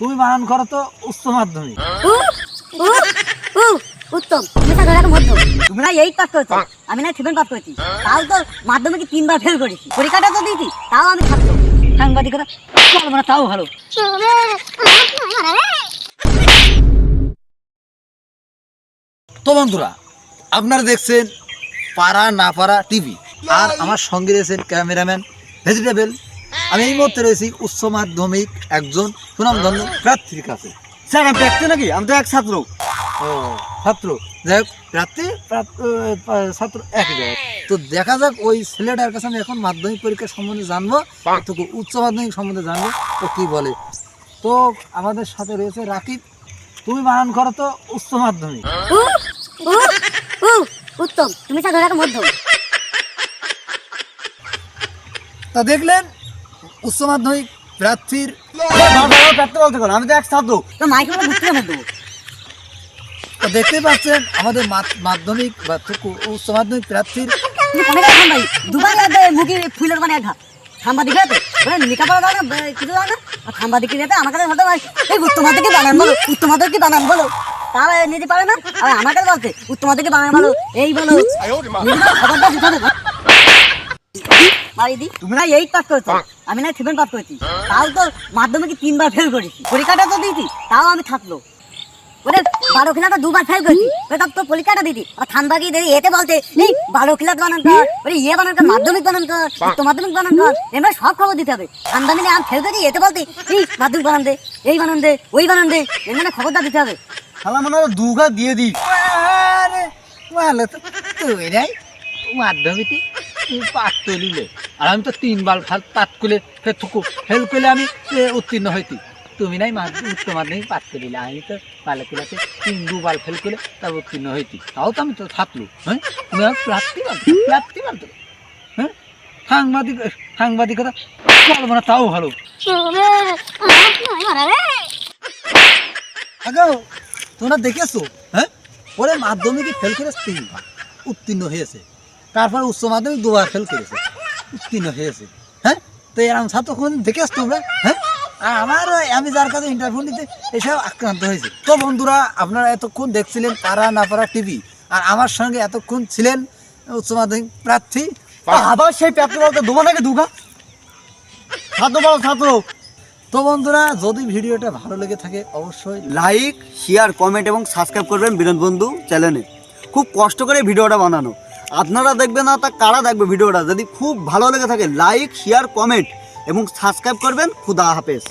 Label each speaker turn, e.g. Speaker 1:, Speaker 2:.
Speaker 1: তুমি বানান করো তো উচ্চ মাধ্যমিক।
Speaker 2: উত্তম। মধ্য এইট পাস করেছ আমি না সেভেন পাস করেছি। তাও তো মাধ্যমিকে তিনবার ফেল করেছি। পরীক্ষাটা তো দিয়েছি তাও আমি ছাত্র। সাংবাদিকতা না তাও ভালো।
Speaker 1: তো বন্ধুরা আপনারা দেখছেন পাড়া না পাড়া টিভি। আর আমার সঙ্গে রয়েছেন ক্যামেরাম্যান ভেজিটেবল আমি এই মুহূর্তে রয়েছি উচ্চ মাধ্যমিক একজন সুনামধন্য প্রার্থীর কাছে।
Speaker 3: স্যার আমি দেখতে নাকি? আমি তো এক ছাত্র।
Speaker 1: ও ছাত্র। যাই হোক প্রার্থী ছাত্র এক জায়গায়। তো দেখা যাক ওই ছেলেটার কাছে আমি এখন মাধ্যমিক পরীক্ষা সম্বন্ধে জানব তো উচ্চ মাধ্যমিক সম্বন্ধে জানব ও কি বলে। তো আমাদের সাথে রয়েছে রাকিব। তুমি বানান করো তো উচ্চ মাধ্যমিক।
Speaker 2: উত্তম। তুমি মধ্য
Speaker 1: তা দেখলেন উচ্চ মাধ্যমিক প্রার্থীর
Speaker 3: আমি তো এক ছাত্র
Speaker 1: দেখতে পাচ্ছেন আমাদের মাধ্যমিক বা উচ্চ মাধ্যমিক প্রার্থীর
Speaker 2: ফুলের মানে সাংবাদিক হতে বলে লেখাপড়া দাও না কিছু দাও না আর সাংবাদিক যেতে আমার কাছে এই উত্তমাদেরকে বানান বলো উত্তমাদেরকে বানান বলো তারা নিতে পারে না আর আমার কাছে বলছে উত্তমাদেরকে বানান বলো এই বলো খবরটা। আমি না সেভেন পাস তাও তো মাধ্যমিকে তিনবার ফেল করেছি। পরীক্ষাটা তো দিয়েছি, তাও আমি থাকল। ওরে বারো দুবার ফেল করেছি। তো পরীক্ষাটা দিদি আর থানবাগি দেরি, এতে বলতে এই বারো বানান কর ইয়ে বানান কর, মাধ্যমিক বানান কর, উচ্চ মাধ্যমিক বানান কর, এবার সব খবর দিতে হবে। ফেল করেছি, এতে বলতে এই, মাধ্যমিক বানান দে, এই বানান দে, ওই বানান দে এখানে খবরটা দিতে হবে।
Speaker 3: শালা, মনে দিয়ে দিই।
Speaker 1: ভালো তো তুই নাই মাধ্যমিকে আর আমি তো তিনবার ফাল পাস করে ফেল করলে আমি উত্তীর্ণ হইতি। তুমি নাই মাধ্য- উচ্চ মাধ্যমিক পাস করিলে আমি তো ভালো ক্লাসে তিন দুবার ফেল করে তার উত্তীর্ণ হইতি। তাও তো আমি তো থাকল হ্যাঁ? তুমি আমার প্রাপ্তি বলতো প্রাপ্তি বলতো হ্যাঁ? সাংবাদিক, সাংবাদিকতা চলবো না, তাও ভালো। তোমরা দেখেছ হ্যাঁ? ওরে মাধ্যমিকে ফেল করে তিনবার, উত্তীর্ণ হয়েছে। তারপর উচ্চ মাধ্যমিক দুবার ফেল করেছে। হয়েছে? হ্যাঁ? তো এরকম ছাত্র দেখেছ তোমরা? হ্যাঁ? আর আমার আমি যার কাছে ইন্টারভিউ নিতে এসব আক্রান্ত হয়েছে। তো বন্ধুরা, আপনারা এতক্ষণ দেখছিলেন পাড়া না পাড়া টিভি আর আমার সঙ্গে এতক্ষণ ছিলেন উচ্চ মাধ্যমিক প্রার্থী।
Speaker 3: আবার সেই বলতে দুমা নাকি দুঘা ছাত্র বলো, ছাত্র।
Speaker 1: তো বন্ধুরা, যদি ভিডিওটা ভালো লেগে থাকে, অবশ্যই
Speaker 3: লাইক শেয়ার কমেন্ট এবং সাবস্ক্রাইব করবেন বিনোদ বন্ধু চ্যানেলে খুব কষ্ট করে ভিডিওটা বানানো। আপনারা দেখবেন না, তা কারা দেখবে ভিডিওটা? যদি খুব ভালো লেগে থাকে লাইক শেয়ার কমেন্ট এবং সাবস্ক্রাইব করবেন। খুদা হাফেজ।